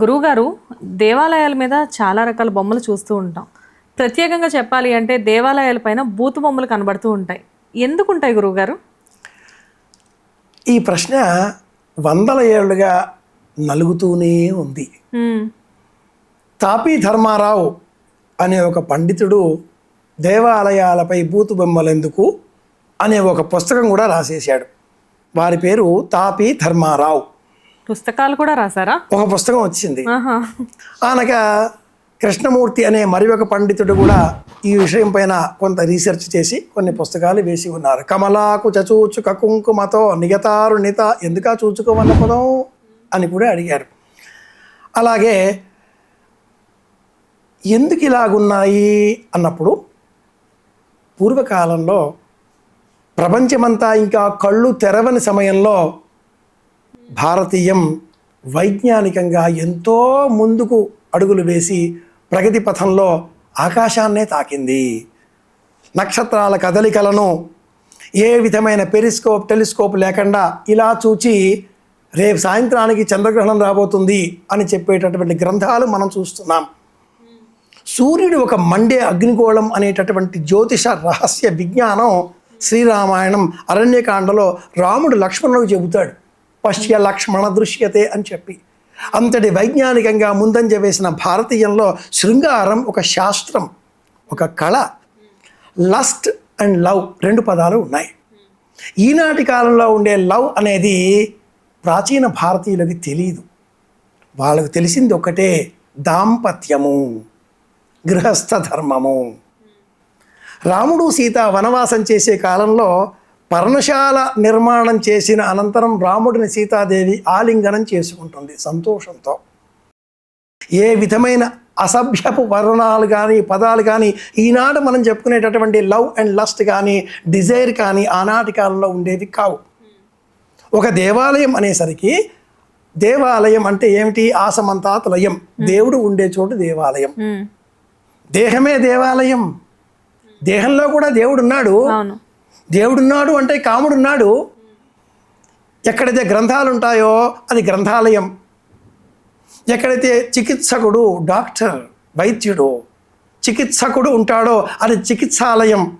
గురువుగారు దేవాలయాల మీద చాలా రకాల బొమ్మలు చూస్తూ ఉంటాం. ప్రత్యేకంగా చెప్పాలి అంటే దేవాలయాల పైన బూతు బొమ్మలు కనబడుతూ ఉంటాయి. ఎందుకు ఉంటాయి గురువుగారు? ఈ ప్రశ్న వందల ఏళ్ళుగా నలుగుతూనే ఉంది. తాపీ ధర్మారావు అనే ఒక పండితుడు దేవాలయాలపై బూతు బొమ్మలెందుకు అనే ఒక పుస్తకం కూడా రాసేశాడు. వారి పేరు తాపీ ధర్మారావు. పుస్తకాలు కూడా రాసారా ఒక పుస్తకం వచ్చింది. ఆనక కృష్ణమూర్తి అనే మరి ఒక పండితుడు కూడా ఈ విషయం పైన కొంత రీసెర్చ్ చేసి కొన్ని పుస్తకాలు వేసి ఉన్నారు. కమలాకు చచూచుక కుంకుమతో నిగతారు నిత ఎందుకా చూచుకోవన్న పదం అని కూడా అడిగారు. అలాగే ఎందుకు ఇలాగున్నాయి అన్నప్పుడు పూర్వకాలంలో ప్రపంచమంతా ఇంకా కళ్ళు తెరవని సమయంలో భారతీయం వైజ్ఞానికంగా ఎంతో ముందుకు అడుగులు వేసి ప్రగతి పథంలో ఆకాశాన్నే తాకింది. నక్షత్రాల కదలికలను ఏ విధమైన పెరిస్కోప్ టెలిస్కోప్ లేకుండా ఇలా చూచి రేపు సాయంత్రానికి చంద్రగ్రహణం రాబోతుంది అని చెప్పేటటువంటి గ్రంథాలు మనం చూస్తున్నాం. సూర్యుడు ఒక మండే అగ్నిగోళం అనేటటువంటి జ్యోతిష రహస్య విజ్ఞానం శ్రీరామాయణం అరణ్యకాండలో రాముడు లక్ష్మణులకు చెబుతాడు. పశ్య లక్ష్మణ దృశ్యతే అని చెప్పి. అంతటి వైజ్ఞానికంగా ముందంజ వేసిన భారతీయంలో శృంగారం ఒక శాస్త్రం ఒక కళ. లస్ట్ అండ్ లవ్ రెండు పదాలు ఉన్నాయి. ఈనాటి కాలంలో ఉండే లవ్ అనేది ప్రాచీన భారతీయులకి తెలియదు వాళ్ళకు తెలిసింది ఒకటే దాంపత్యము గృహస్థ ధర్మము రాముడు సీత వనవాసం చేసే కాలంలో పర్ణశాల నిర్మాణం చేసిన అనంతరం రాముడిని సీతాదేవి ఆలింగనం చేసుకుంటుంది సంతోషంతో. ఏ విధమైన అసభ్యపు వర్ణాలు కానీ పదాలు కానీ ఈనాడు మనం చెప్పుకునేటటువంటి లవ్ అండ్ లస్ట్ కానీ డిజైర్ కానీ ఆనాటి కాలంలో ఉండేవి కావు. ఒక దేవాలయం అనేసరికి దేవాలయం అంటే ఏమిటి? ఆసమంతాత్ లయం దేవుడు ఉండే చోటు దేవాలయం. దేహమే దేవాలయం. దేహంలో కూడా దేవుడు ఉన్నాడు దేవుడున్నాడు అంటే కాముడున్నాడు. ఎక్కడైతే గ్రంథాలు ఉంటాయో అది గ్రంథాలయం. ఎక్కడైతే చికిత్సకుడు డాక్టర్ వైద్యుడు చికిత్సకుడు ఉంటాడో అది చికిత్సాలయం.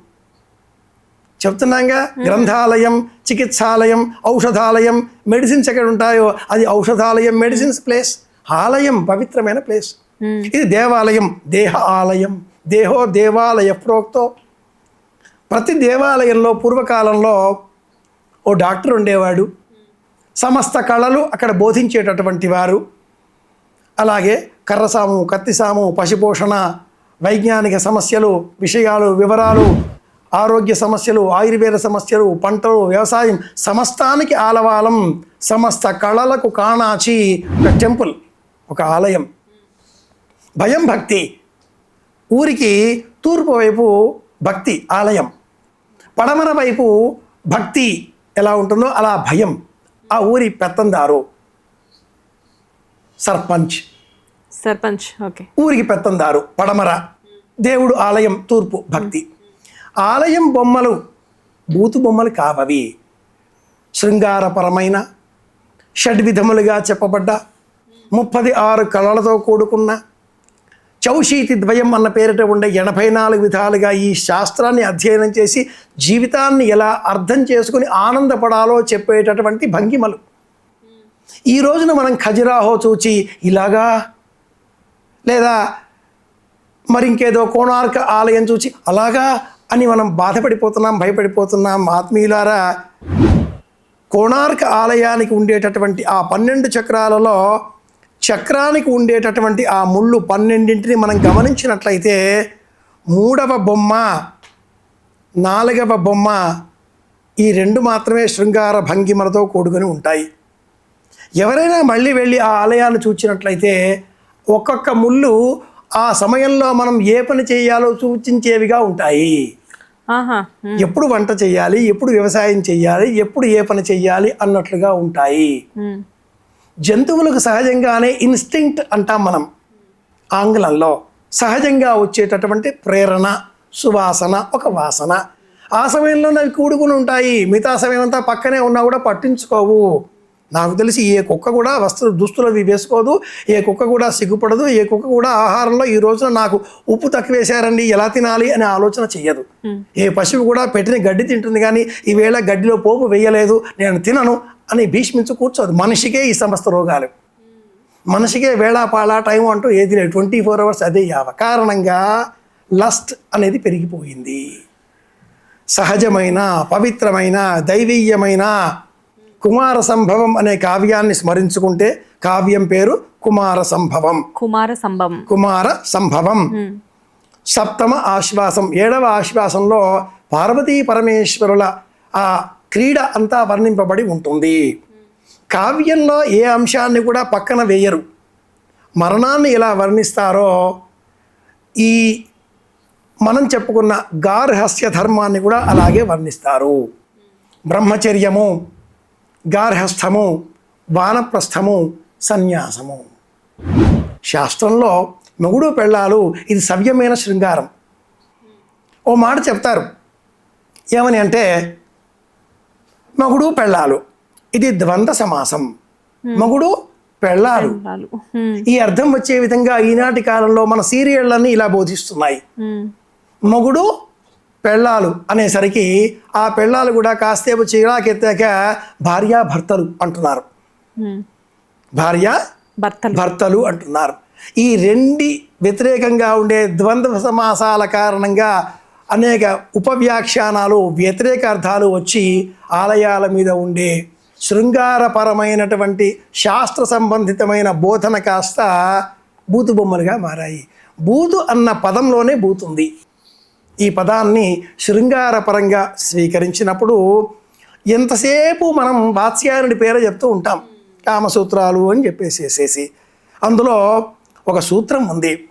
చెప్తున్నాగా? గ్రంథాలయం చికిత్సాలయం ఔషధాలయం మెడిసిన్స్ ఎక్కడ ఉంటాయో అది ఔషధాలయం మెడిసిన్స్ ప్లేస్. ఆలయం పవిత్రమైన ప్లేస్. ఇది దేవాలయం దేహ ఆలయం దేహో దేవాలయ ప్రోక్తో. ప్రతి దేవాలయంలో పూర్వకాలంలో ఓ డాక్టర్ ఉండేవాడు. సమస్త కళలు అక్కడ బోధించేటటువంటి వారు. అలాగే కర్రసాము కత్తిసాము పశుపోషణ వైజ్ఞానిక సమస్యలు విషయాలు వివరాలు ఆరోగ్య సమస్యలు ఆయుర్వేద సమస్యలు పంటలు వ్యవసాయం సమస్తానికి ఆలవాలం సమస్త కళలకు కాణాచి ఒక టెంపుల్ ఒక ఆలయం. భయం భక్తి. ఊరికి తూర్పు వైపు భక్తి ఆలయం. పడమర వైపు భక్తి ఎలా ఉంటుందో అలా భయం. ఆ ఊరి పెత్తందారు. సర్పంచ్. సర్పంచ్ ఓకే. ఊరికి పెత్తందారు పడమర. దేవుడు ఆలయం తూర్పు భక్తి. ఆలయం బొమ్మలు బూతు బొమ్మలు కావవి. శృంగారపరమైన షడ్విధములుగా చెప్పబడ్డ ముప్పది ఆరు కళలతో కూడుకున్న చౌషీతి ద్వయం అన్న పేరిట ఉండే ఎనభై నాలుగు విధాలుగా ఈ శాస్త్రాన్ని అధ్యయనం చేసి జీవితాన్ని ఎలా అర్థం చేసుకుని ఆనందపడాలో చెప్పేటటువంటి భంగిమలు. ఈ రోజున మనం ఖజురాహో చూచి ఇలాగా? లేదా మరి ఇంకేదో కోణార్క ఆలయం చూచి అలాగా అని మనం బాధపడిపోతున్నాం భయపడిపోతున్నాం ఆత్మీయులారా? కోణార్క ఆలయానికి ఉండేటటువంటి ఆ పన్నెండు చక్రాలలో చక్రానికి ఉండేటటువంటి ఆ ముళ్ళు పన్నెండింటిని మనం గమనించినట్లయితే మూడవ బొమ్మ నాలుగవ బొమ్మ ఈ రెండు మాత్రమే శృంగార భంగిమలతో కూడుకొని ఉంటాయి ఎవరైనా మళ్ళీ వెళ్ళి ఆ ఆలయాన్ని చూచినట్లయితే ఒక్కొక్క ముళ్ళు ఆ సమయంలో మనం ఏ పని చేయాలో సూచించేవిగా ఉంటాయి. ఎప్పుడు వంట చేయాలి ఎప్పుడు వ్యవసాయం చేయాలి ఎప్పుడు ఏ పని చేయాలి అన్నట్లుగా ఉంటాయి. జంతువులకు సహజంగానే ఇన్స్టింక్ట్ అంటాం మనం. ఆంగ్లంలో సహజంగా వచ్చేటటువంటి ప్రేరణ సువాసన ఒక వాసన. ఆ సమయంలో అవి కూడుకుని ఉంటాయి. మిగతా సమయం అంతా పక్కనే ఉన్నా కూడా పట్టించుకోవు. నాకు తెలిసి ఏ కుక్క కూడా వస్త్ర దుస్తులు అవి వేసుకోదు. ఏ కుక్క కూడా సిగ్గుపడదు. ఏ కుక్క కూడా ఆహారంలో ఈ రోజున నాకు ఉప్పు తక్కువ వేశారండి ఎలా తినాలి అనే ఆలోచన చెయ్యదు. ఏ పశువు కూడా పెట్టిన గడ్డి తింటుంది కానీ ఈవేళ గడ్డిలో పోపు వేయలేదు నేను తినను అని భీష్మించి కూర్చోదు. మనిషికే ఈ సమస్త రోగాలు. మనిషికే వేళాపాళ టైం అంటూ ఏది లేదు. ట్వంటీ ఫోర్ అవర్స్ అదే యావ. కారణంగా లస్ట్ అనేది పెరిగిపోయింది. సహజమైన పవిత్రమైన దైవీయమైన కుమార సంభవం అనే కావ్యాన్ని స్మరించుకుంటే కావ్యం పేరు కుమార సంభవం. కుమార సంభవం. కుమార సంభవం. సప్తమ ఆశ్వాసం. ఏడవ ఆశ్వాసంలో పార్వతీ పరమేశ్వరుల ఆ క్రీడ అంతా వర్ణింపబడి ఉంటుంది. కావ్యంలో ఏ అంశాన్ని కూడా పక్కన వేయరు. మరణాన్ని ఎలా వర్ణిస్తారో ఈ మనం చెప్పుకున్న గార్హస్య ధర్మాన్ని కూడా అలాగే వర్ణిస్తారు. బ్రహ్మచర్యము గార్హస్థము వానప్రస్థము సన్యాసము. శాస్త్రంలో మొగుడు పెళ్ళాలు ఇది సవ్యమైన శృంగారం. ఓ మాట చెప్తారు. ఏమని అంటే మగుడు పెళ్ళాలు. ఇది ద్వంద్వ సమాసం. మగుడు పెళ్ళాలు. ఈ అర్థం వచ్చే విధంగా ఈనాటి కాలంలో మన సీరియళ్ళన్నీ ఇలా బోధిస్తున్నాయి. మొగుడు పెళ్ళాలు అనేసరికి ఆ పెళ్ళాలు కూడా కాసేపు చీరాకెత్తాక భార్యాభర్తలు అంటున్నారు. హ్మ్. భార్య భర్తలు. భర్తలు అంటున్నారు. ఈ రెండి వ్యతిరేకంగా ఉండే ద్వంద్వ సమాసాల కారణంగా అనేక ఉపవ్యాఖ్యానాలు వ్యతిరేక అర్థాలు వచ్చి ఆలయాల మీద ఉండే శృంగారపరమైనటువంటి శాస్త్ర సంబంధితమైన బోధన కాస్త బూతు బొమ్మలుగా మారాయి. బూతు అన్న పదంలోనే బూతుంది. ఈ పదాన్ని శృంగారపరంగా స్వీకరించినప్పుడు ఎంతసేపు మనం వాత్స్యాయనుడి పేరు చెప్తూ ఉంటాం. కామసూత్రాలు అని చెప్పేసేసేసి. అందులో ఒక సూత్రం ఉంది.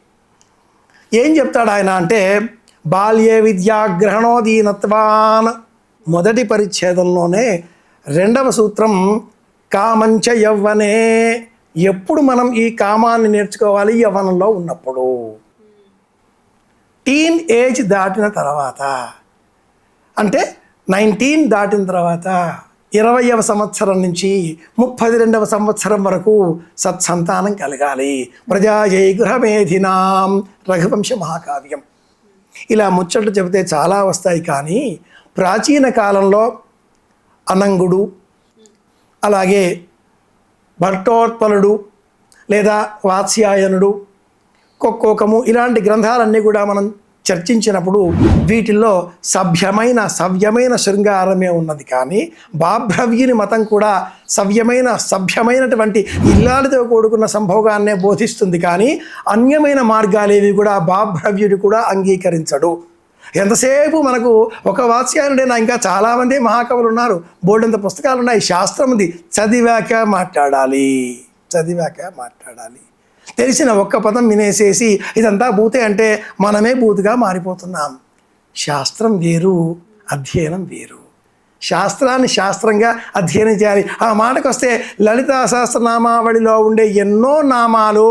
ఏం చెప్తాడు ఆయన అంటే బాల్య విద్యాగ్రహణోదీనత్వాన్ మొదటి పరిచ్ఛేదంలోనే రెండవ సూత్రం కామంచ యవ్వనే ఎప్పుడు మనం ఈ కామాన్ని నేర్చుకోవాలి? యవ్వనంలో ఉన్నప్పుడు. టీన్ ఏజ్ దాటిన తర్వాత. అంటే నైన్టీన్ దాటిన తర్వాత ఇరవయవ సంవత్సరం నుంచి ముప్పై రెండవ సంవత్సరం వరకు సత్సంతానం కలగాలి. ప్రజా గృహమేధినాం రఘువంశ మహాకావ్యం. ఇలా ముచ్చట్లు చెబితే చాలా వస్తాయి కానీ ప్రాచీన కాలంలో అనంగుడు అలాగే భట్టోత్పలుడు లేదా వాత్స్యాయనుడు కొక్కోకము ఇలాంటి గ్రంథాలన్నీ కూడా మనం చర్చించినప్పుడు వీటిల్లో సభ్యమైన సవ్యమైన శృంగారమే ఉన్నది. కానీ బాభ్రవ్యుని మతం కూడా సవ్యమైన సభ్యమైనటువంటి ఇల్లాలతో కూడుకున్న సంభోగాన్నే బోధిస్తుంది. కానీ అన్యమైన మార్గాలేవి కూడా బాభ్రవ్యుడు కూడా అంగీకరించడు. ఎంతసేపు మనకు ఒక వాత్స్యానుడైనా ఇంకా చాలామంది మహాకవులు ఉన్నారు. బోల్డంత పుస్తకాలు ఉన్నాయి శాస్త్రం ఉంది. చదివాక మాట్లాడాలి. చదివాక మాట్లాడాలి. తెలిసిన ఒక్క పదం వినేసేసి ఇదంతా బూతే అంటే మనమే బూతుగా మారిపోతున్నాం శాస్త్రం వేరు అధ్యయనం వేరు శాస్త్రాన్ని శాస్త్రంగా అధ్యయనం చేయాలి ఆ మాటకు వస్తే లలితా సహస్రనామావళిలో ఉండే ఎన్నో నామాలు.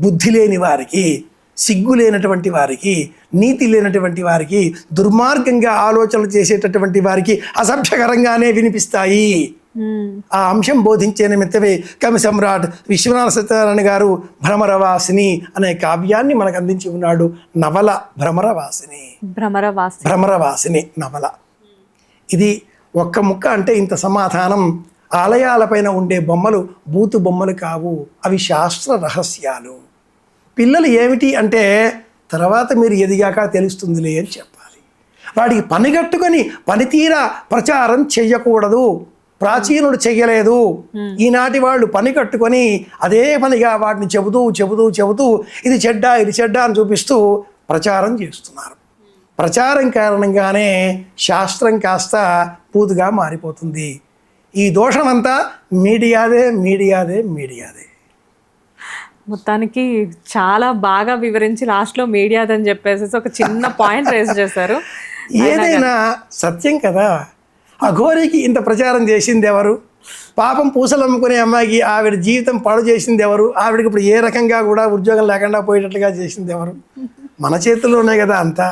బుద్ధి లేని వారికి సిగ్గు లేనటువంటి వారికి నీతి లేనటువంటి వారికి దుర్మార్గంగా ఆలోచనలు చేసేటటువంటి వారికి అసభ్యకరంగానే వినిపిస్తాయి. ఆ అంశం బోధించే నిమిత్తమే కవి సమ్రాట్ విశ్వనాథ సత్యనారాయణ గారు భ్రమరవాసిని అనే కావ్యాన్ని మనకు అందించి ఉన్నాడు. నవల భ్రమరవాసిని. భ్రమర వాసి భ్రమరవాసిని నవల. ఇది ఒక్క ముక్క అంటే ఇంత సమాధానం. ఆలయాలపైన ఉండే బొమ్మలు బూతు బొమ్మలు కావు. అవి శాస్త్ర రహస్యాలు. పిల్లలు ఏమిటి అంటే తర్వాత మీరు ఎదిగాక తెలుస్తుందిలే అని చెప్పాలి. వాడికి పనిగట్టుకొని పనితీరా ప్రచారం చెయ్యకూడదు. ప్రాచీనుడు చెయ్యలేదు. ఈనాటి వాళ్ళు పని కట్టుకొని అదే పనిగా వాటిని చెబుతూ చెబుతూ చెబుతూ ఇది చెడ్డ ఇది చెడ్డ అని చూపిస్తూ ప్రచారం చేస్తున్నారు. ప్రచారం కారణంగానే శాస్త్రం కాస్త పూతుగా మారిపోతుంది. ఈ దోషమంతా మీడియాదే మీడియాదే మీడియాదే. మొత్తానికి చాలా బాగా వివరించి లాస్ట్లో మీడియాదని చెప్పేసి ఒక చిన్న పాయింట్ రేస్ చేశారు. ఏదైనా సత్యం కదా. అఘోరికి ఇంత ప్రచారం చేసింది ఎవరు? పాపం పూసలు అమ్ముకునే అమ్మాయికి ఆవిడ జీవితం పాడు చేసింది ఎవరు? ఆవిడకి ఇప్పుడు ఏ రకంగా కూడా ఉద్యోగం లేకుండా పోయేటట్లుగా చేసింది ఎవరు? మన చేతుల్లోనే కదా అంతా.